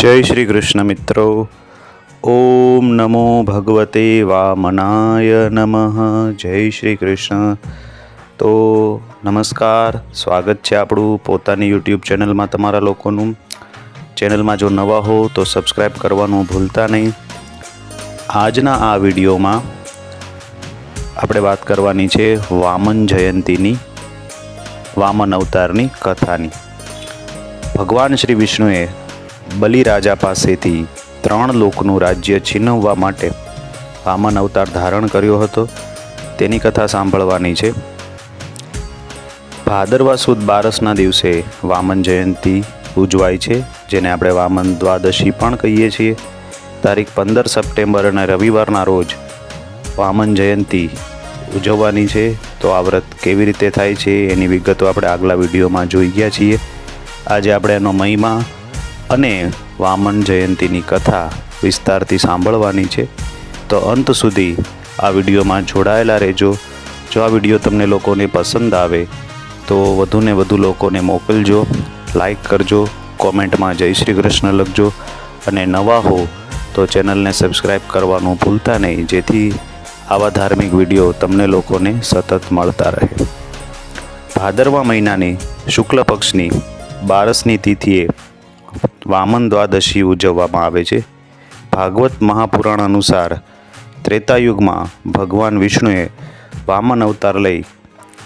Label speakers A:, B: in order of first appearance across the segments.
A: જય શ્રી કૃષ્ણ મિત્રો. ઓમ નમો ભગવતે વામનાય નમઃ. જય શ્રી કૃષ્ણ. તો નમસ્કાર, સ્વાગત છે આપણું પોતાની યુટ્યુબ ચેનલમાં તમારા લોકોનું. ચેનલમાં જો નવા હો તો સબસ્ક્રાઈબ કરવાનું ભૂલતા નહીં. આજના આ વિડીયોમાં આપણે વાત કરવાની છે વામન જયંતીની, વામન અવતારની કથાની. ભગવાન શ્રી વિષ્ણુએ બલિરાજા પાસેથી ત્રણ લોકનું રાજ્ય છીનવવા માટે વામન અવતાર ધારણ કર્યો હતો. તેની કથા સાંભળવાની છે. ભાદરવા સુદ બારસના દિવસે વામન જયંતી ઉજવાય છે, જેને આપણે વામન દ્વાદશી પણ કહીએ છીએ. તારીખ પંદર સપ્ટેમ્બર અને રવિવારના રોજ વામન જયંતી ઉજવવાની છે. તો આ વ્રત કેવી રીતે થાય છે એની વિગતો આપણે આગલા વિડીયોમાં જોઈ ગયા છીએ. આજે આપણે એનો મહિમા અને વામન જયંતીની કથા વિસ્તારથી સાંભળવાની છે. તો અંત સુધી આ વિડીયોમાં જોડાયેલા રહેજો. જો આ વીડિયો તમને લોકોને પસંદ આવે, તો વધુને વધુ લોકોને મોકલજો. લાઈક કરજો, કોમેન્ટમાં જય શ્રી કૃષ્ણ લખજો. અને નવા હો, તો ચેનલને સબસ્ક્રાઈબ કરવાનું ભૂલતા નહીં, જેથી આવા ધાર્મિક વીડિયો તમને લોકોને સતત મળતા રહે. ભાદરવા મહિનાની શુક્લ પક્ષની બારસની તિથિએ વામન દ્વાદશી ઉજવવામાં આવે છે. ભાગવત મહાપુરાણ અનુસાર ત્રેતાયુગમાં ભગવાન વિષ્ણુએ વામન અવતાર લઈ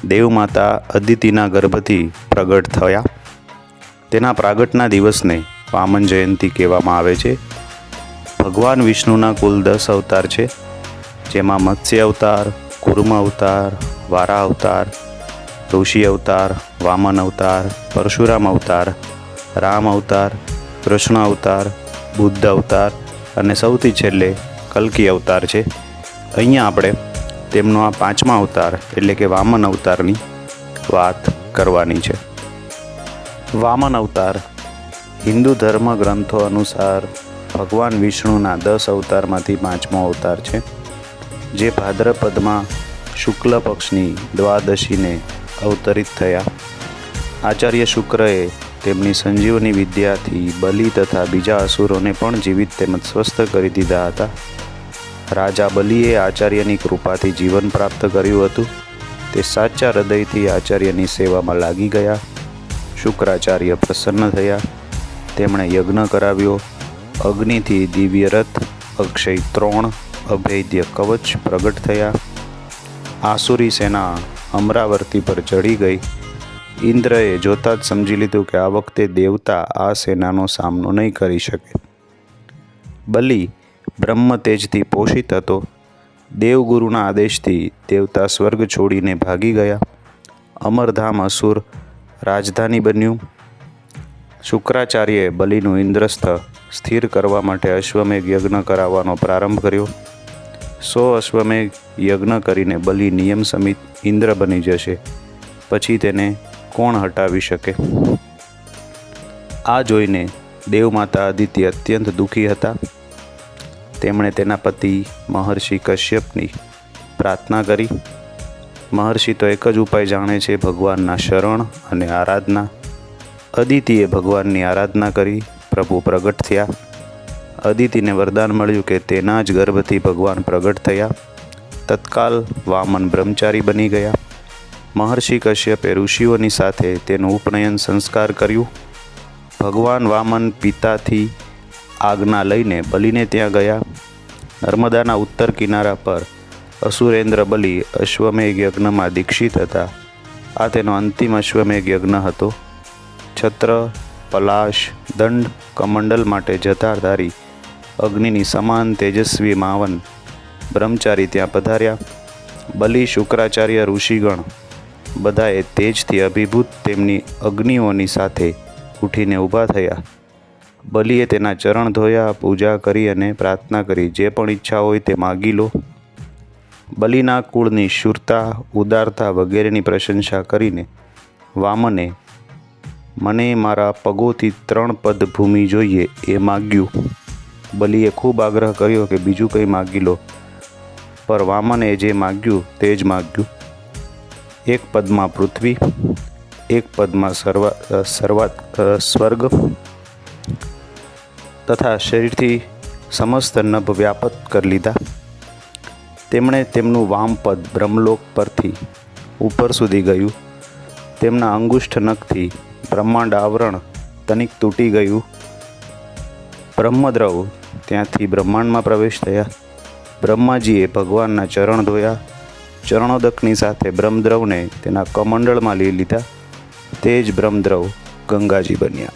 A: દેવમાતા અદિતિના ગર્ભથી પ્રગટ થયા. તેના પ્રાગટના દિવસને વામન જયંતી કહેવામાં આવે છે. ભગવાન વિષ્ણુના કુલ દસ અવતાર છે, જેમાં મત્સ્ય અવતાર, કુર્મ અવતાર, વારા અવતાર, ઋષિ અવતાર, વામન અવતાર, પરશુરામ અવતાર રામ અવતાર, કૃષ્ણ અવતાર, બુદ્ધ અવતાર અને સૌથી છેલ્લે કલ્કી અવતાર છે. અહીંયા આપણે તેમનો આ પાંચમા અવતાર એટલે કે વામન અવતારની વાત કરવાની છે. વામન અવતાર હિન્દુ ધર્મ ગ્રંથો અનુસાર ભગવાન વિષ્ણુના દસ અવતારમાંથી પાંચમો અવતાર છે, જે ભાદ્રપદમાં શુક્લ પક્ષની દ્વાદશીને અવતરિત થયા. આચાર્ય શુક્રએ તેમની સંજીવની વિદ્યાથી બલિ તથા બીજા અસુરોને પણ જીવિત તેમજ સ્વસ્થ કરી દીધા હતા. રાજા બલિએ આચાર્યની કૃપાથી જીવન પ્રાપ્ત કર્યું હતું. તે સાચા હૃદયથી આચાર્યની સેવામાં લાગી ગયા. શુક્રાચાર્ય પ્રસન્ન થયા. તેમણે યજ્ઞ કરાવ્યો. અગ્નિથી દિવ્ય રથ અક્ષય ત્રણ, અભેદ્ય કવચ પ્રગટ થયા. આસુરી સેના અમરાવતી પર ચડી ગઈ. ઇન્દ્રએ જોતાં જ સમજી લીધું કે આ વખતે દેવતા આ સેનાનો સામનો નહીં કરી શકે. બલિ બ્રહ્મ તેજથી પોષિત હતો. દેવગુરુના આદેશથી દેવતા સ્વર્ગ છોડીને ભાગી ગયા. અમરધામ અસુર રાજધાની બન્યું. શુક્રાચાર્યએ બલિનું ઇન્દ્રસ્થ સ્થિર કરવા માટે અશ્વમેઘ યજ્ઞ કરાવવાનો પ્રારંભ કર્યો. સો અશ્વમેઘ યજ્ઞ કરીને બલિ નિયમ સમિત ઇન્દ્ર બની જશે. પછી તેને કોણ હટાવી શકે? આ જોઈને દેવમાતા આદિત્ય અત્યંત દુઃખી હતા. તેમણે તેના પતિ મહર્ષિ કશ્યપની પ્રાર્થના કરી. મહર્ષિ તો એક જ ઉપાય જાણે છે, ભગવાનના શરણ અને આરાધના. અદિતિએ ભગવાનની આરાધના કરી, પ્રભુ પ્રગટ થયા. અદિતિને વરદાન મળ્યું કે તેના જ ગર્ભથી ભગવાન પ્રગટ થયા. તત્કાલ વામન બ્રહ્મચારી બની ગયા. મહર્ષિ કશ્યપે ઋષિઓની સાથે તેનું ઉપનયન સંસ્કાર કર્યું. ભગવાન વામન પિતાથી આજ્ઞા લઈને બલિને ત્યાં ગયા. નર્મદાના ઉત્તર કિનારા પર અસુરેન્દ્ર બલિ અશ્વમેઘ યજ્ઞમાં દીક્ષિત હતા. આ તેનો અંતિમ અશ્વમેઘ યજ્ઞ હતો. છત્ર, પલાશ, દંડ, કમંડલ માટે જતાધારી અગ્નિની સમાન તેજસ્વી માવન બ્રહ્મચારી ત્યાં પધાર્યા. બલિ શુક્રાચાર્ય ઋષિગણ બધાએ તેજથી અભિભૂત તેમની અગ્નિઓની સાથે ઉઠીને ઊભા થયા. બલિએ તેના ચરણ ધોયા, પૂજા કરી અને પ્રાર્થના કરી, જે પણ ઈચ્છા હોય તે માગી લો. બલિના કુળની શુરતા, ઉદારતા વગેરેની પ્રશંસા કરીને વામને, મને મારા પગોથી ત્રણ પદ ભૂમિ જોઈએ એ માગ્યું. બલિએ ખૂબ આગ્રહ કર્યો કે બીજું કંઈ માગી લો. પર વામને જે માગ્યું તે જ માગ્યું. એક પદમાં પૃથ્વી, એક પદમાં સર્વા સર્વાત સ્વર્ગ તથા શરીરથી સમસ્ત નભ વ્યાપત કરી લીધા. તેમણે તેમનું વામપદ બ્રહ્મલોક પરથી ઉપર સુધી ગયું. તેમના અંગુષ્ઠ નખથી બ્રહ્માંડ આવરણ તનિક તૂટી ગયું. બ્રહ્મદ્રવ ત્યાંથી બ્રહ્માંડમાં પ્રવેશ થયા. બ્રહ્માજીએ ભગવાનના ચરણ ધોયા. ચરણોદકની સાથે બ્રહ્મદ્રવને તેના કમંડળમાં લઈ લીધા. તે જ બ્રહ્મદ્રવ ગંગાજી બન્યા.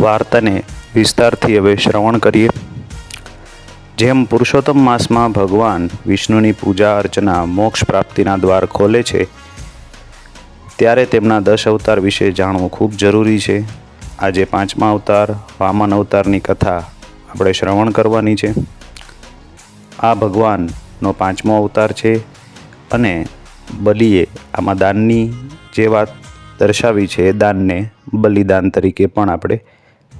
A: વાર્તાને વિસ્તારથી હવે શ્રવણ કરીએ. જેમ પુરુષોત્તમ માસમાં ભગવાન વિષ્ણુની પૂજા અર્ચના મોક્ષ પ્રાપ્તિના દ્વાર ખોલે છે, ત્યારે તેમના દશ અવતાર વિશે જાણવું ખૂબ જરૂરી છે. આજે પાંચમા અવતાર, વામન અવતારની કથા આપણે શ્રવણ કરવાની છે. આ ભગવાનનો પાંચમો અવતાર છે. અને બલિએ આમાં દાનની જે વાત દર્શાવી છે, એ દાનને બલિદાન તરીકે પણ આપણે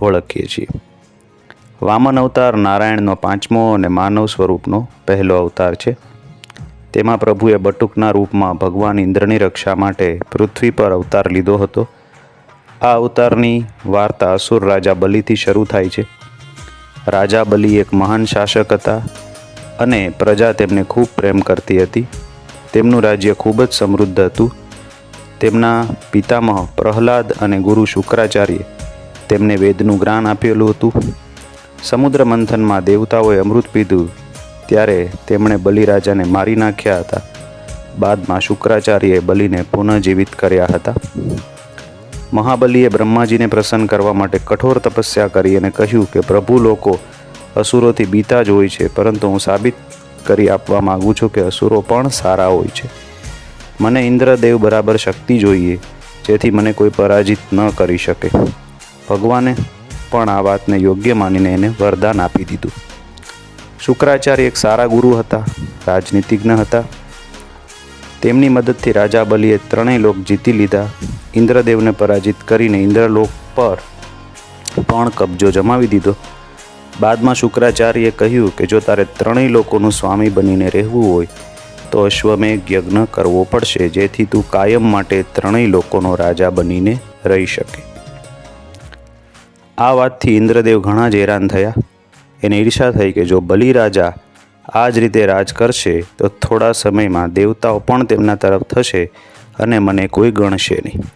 A: ઓળખીએ છીએ. વામન અવતાર નારાયણનો પાંચમો અને માનવ સ્વરૂપનો પહેલો અવતાર છે. તેમાં પ્રભુએ બટુકના રૂપમાં ભગવાન ઇન્દ્રની રક્ષા માટે પૃથ્વી પર અવતાર લીધો હતો. આ અવતારની વાર્તા અસુર રાજા બલિથી શરૂ થાય છે. રાજા બલિ એક મહાન શાસક હતા. અને પ્રજા તેમને ખૂબ પ્રેમ કરતી હતી. તેમનું રાજ્ય ખૂબ જ સમૃદ્ધ હતું. તેમના પિતામહ પ્રહલાદ અને ગુરુ શુક્રાચાર્ય તેમને વેદનું જ્ઞાન આપેલું હતું. સમુદ્ર મંથનમાં દેવતાઓએ અમૃત પીધું. ત્યારે તેમણે બલિરાજાને મારી નાખ્યા હતા. બાદમાં શુક્રાચાર્યએ બલિને પુનઃજીવિત કર્યા હતા. મહાબલીએ બ્રહ્માજીને પ્રસન્ન કરવા માટે કઠોર તપસ્યા કરી અને કહ્યું કે પ્રભુ લોકો અસુરોથી બીતા જ હોય છે. પરંતુ હું સાબિત કરી આપવા માગું છું કે અસુરો પણ સારા હોય છે. મને ઇન્દ્રદેવ બરાબર શક્તિ જોઈએ, જેથી મને કોઈ પરાજિત ન કરી શકે. ભગવાને પણ આ વાતને યોગ્ય માનીને એને વરદાન આપી દીધું. શુક્રાચાર્ય એક સારા ગુરુ હતા, રાજનીતિજ્ઞ હતા. તેમની મદદથી રાજા બલિએ ત્રણેય લોક જીતી લીધા. ઇન્દ્રદેવને પરાજિત કરીને ઇન્દ્રલોક પર પણ કબજો જમાવી દીધો. બાદમાં શુક્રાચાર્યએ કહ્યું કે જો તારે ત્રણેય લોકોનું સ્વામી બનીને રહેવું હોય, તો અશ્વમેઘ યજ્ઞ કરવો પડશે, જેથી તું કાયમ માટે ત્રણેય લોકોનો રાજા બનીને રહી શકે. આ વાતથી ઇન્દ્રદેવ ઘણા જ હેરાન થયા. એને ઈર્ષા થઈ કે જો બલિ રાજા આ જ રીતે રાજ કરશે, તો થોડા સમયમાં દેવતાઓ પણ તેમના તરફ થશે અને મને કોઈ ગણશે નહીં.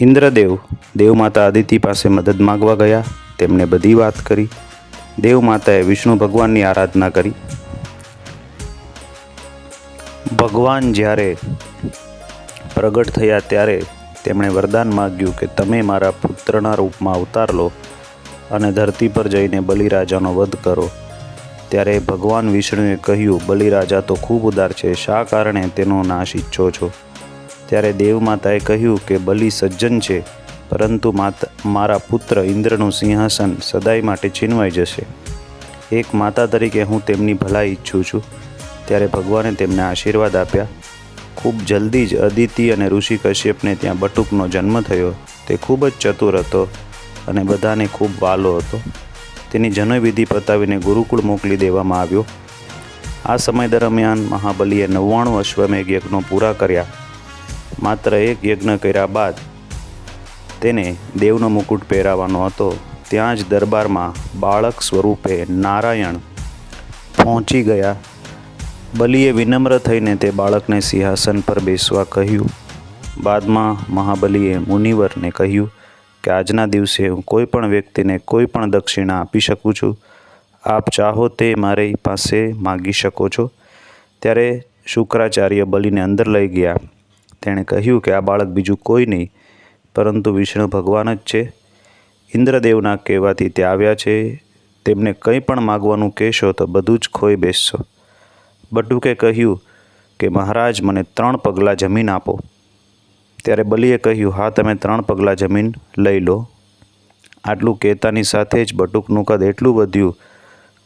A: ઇન્દ્રદેવ દેવમાતા અદિતિ પાસે મદદ માગવા ગયા. તેમને બધી વાત કરી. દેવમાતાએ વિષ્ણુ ભગવાનની આરાધના કરી. ભગવાન જ્યારે પ્રગટ થયા ત્યારે તેમણે વરદાન માગ્યું કે તમે મારા પુત્રના રૂપમાં અવતાર લો અને ધરતી પર જઈને બલિરાજાનો વધ કરો. ત્યારે ભગવાન વિષ્ણુએ કહ્યું, બલિરાજા તો ખૂબ ઉદાર છે, શા કારણે તેનો નાશ ઈચ્છો છો? ત્યારે દેવમાતાએ કહ્યું કે બલિ સજ્જન છે. પરંતુ માતા, મારા પુત્ર ઇન્દ્રનું સિંહાસન સદાય માટે છીનવાઈ જશે. એક માતા તરીકે હું તેમની ભલાઈ ઈચ્છું છું. ત્યારે ભગવાને તેમને આશીર્વાદ આપ્યા. ખૂબ જલ્દી જ અદિતિ અને ઋષિ કશ્યપને ત્યાં બટુકનો જન્મ થયો. તે ખૂબ જ ચતુર હતો અને બધાને ખૂબ વાલો હતો. તેની જનવિધિ પતાવીને ગુરુકુળ મોકલી દેવામાં આવ્યો. આ સમય દરમિયાન મહાબલીએ નવ્વાણું અશ્વમેઘ યજ્ઞો પૂરા કર્યા. માત્ર એક યજ્ઞ કર્યા બાદ તેને દેવનો મુકુટ પહેરાવાનો હતો. ત્યાં જ દરબારમાં બાળક સ્વરૂપે નારાયણ પહોંચી ગયા. બલિએ વિનમ્ર થઈને તે બાળકને સિંહાસન પર બેસવા કહ્યું. બાદમાં મહાબલીએ મુનિવરને કહ્યું કે, આજના દિવસે હું કોઈ પણ વ્યક્તિને કોઈ પણ દક્ષિણા આપી શકું છું. આપ ચાહો તે મારી પાસે માગી શકો છો. ત્યારે શુક્રાચાર્ય બલિને અંદર લઈ ગયા. તેણે કહ્યું કે, આ બાળક બીજું કોઈ નહીં. પરંતુ વિષ્ણુ ભગવાન જ છે. ઇન્દ્રદેવના કહેવાથી તે આવ્યા છે. તેમને કંઈ પણ માગવાનું કહેશો તો બધું જ ખોઈ બેસશો. બટુકે કહ્યું કે, મહારાજ, મને ત્રણ પગલાં જમીન આપો. ત્યારે બલીએ કહ્યું, હા, તમે ત્રણ પગલાં જમીન લઈ લો. આટલું કહેતાની સાથે જ બટુકનું કદ એટલું વધ્યું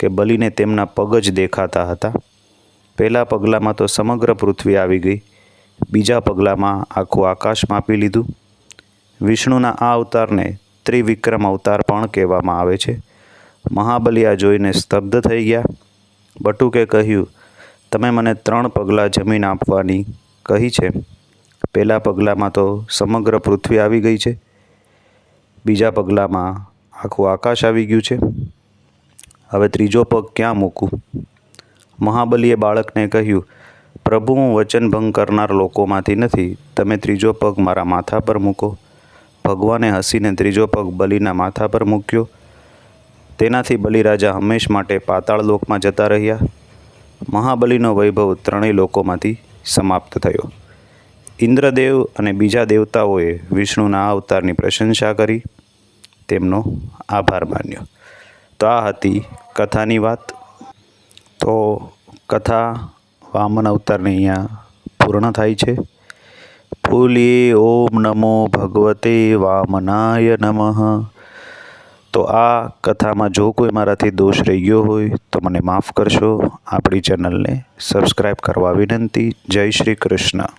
A: કે બલીને તેમના પગ જ દેખાતા હતા. પહેલાં પગલાંમાં તો સમગ્ર પૃથ્વી આવી ગઈ. બીજા પગલાંમાં આખું આકાશ માપી લીધું. વિષ્ણુના આ અવતારને ત્રિવિક્રમ અવતાર પણ કહેવામાં આવે છે. મહાબલી આ જોઈને સ્તબ્ધ થઈ ગયા. બટુકે કહ્યું, તમે મને ત્રણ પગલાં જમીન આપવાની કહી છે. પહેલાં પગલાંમાં તો સમગ્ર પૃથ્વી આવી ગઈ છે. બીજા પગલાંમાં આખું આકાશ આવી ગયું છે. હવે ત્રીજો પગ ક્યાં મૂકું? મહાબલીએ બાળકને કહ્યું, પ્રભુ, હું વચનભંગ કરનાર લોકોમાંથી નથી. તમે ત્રીજો પગ મારા માથા પર મૂકો. ભગવાને હસીને ત્રીજો પગ બલિના માથા પર મૂક્યો. તેનાથી બલિરાજા હંમેશ માટે પાતાળ લોકમાં જતા રહ્યા. મહાબલીનો વૈભવ ત્રણેય લોકોમાંથી સમાપ્ત થયો. ઇન્દ્રદેવ અને બીજા દેવતાઓએ વિષ્ણુના અવતારની પ્રશંસા કરી. તેમનો આભાર માન્યો. તો આ હતી કથાની વાત. તો કથા વામન અવતારની અહીંયા પૂર્ણ થાય છે. ફૂલીએ ઓમ નમો ભગવતે વામનાય નમઃ તો આ કથામાં જો કોઈ મારાથી દોષ રહી ગયો હોય, તો મને માફ કરશો. આપણી ચેનલને સબસ્ક્રાઈબ કરવા વિનંતી. જય શ્રી કૃષ્ણ.